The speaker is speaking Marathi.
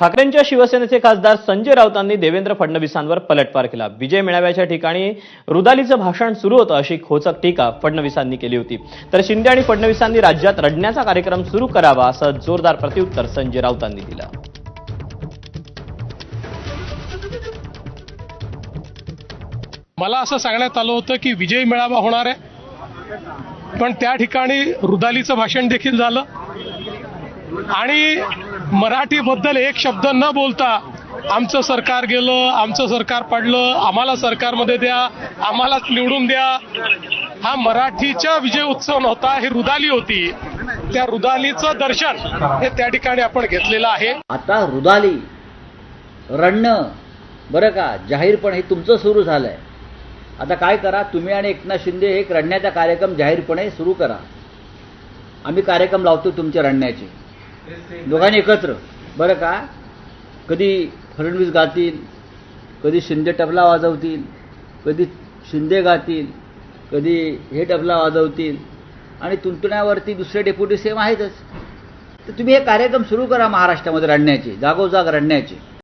ठाकरेंच्या शिवसेनेचे खासदार संजय राऊतांनी देवेंद्र फडणवीसांवर पलटवार केला. विजय मेळाव्याच्या ठिकाणी रुदालीचं भाषण सुरू होतं अशी खोचक टीका फडणवीसांनी केली होती. तर शिंदे आणि फडणवीसांनी राज्यात रडण्याचा कार्यक्रम सुरू करावा असं जोरदार प्रत्युत्तर संजय राऊतांनी दिलं. मला असं सांगण्यात आलं होतं की विजय मेळावा होणार आहे. पण त्या ठिकाणी रुदालीचं भाषण देखील झालं. आणि मराठीबद्दल एक शब्द न बोलता आमचं सरकार गेलं आमचं सरकार पडलं आम्हाला सरकारमध्ये द्या आम्हालाच निवडून द्या. हा मराठीचा विजय उत्सव नव्हता ही रुदाली होती. त्या रुदालीचं दर्शन हे त्या ठिकाणी आपण घेतलेलं आहे. आता रुदाली रडणं बरं का जाहीरपण हे तुमचं सुरू झालंय. आता काय करा तुम्ही आणि एकनाथ शिंदे एक रडण्याचा कार्यक्रम जाहीरपणे सुरू करा. आम्ही कार्यक्रम लावतो तुमचे रडण्याचे. दोघांनी एकत्र. बरं का? कधी फडणवीस गातील कधी शिंदे तबला वाजवतील कधी शिंदे गातील कधी हे तबला वाजवतील आणि तुंतुण्यावरती दुसरे डेप्युटी सेम आहेतच. तर तुम्ही हे कार्यक्रम सुरू करा महाराष्ट्रामध्ये रडण्याचे जागोजाग रडण्याचे.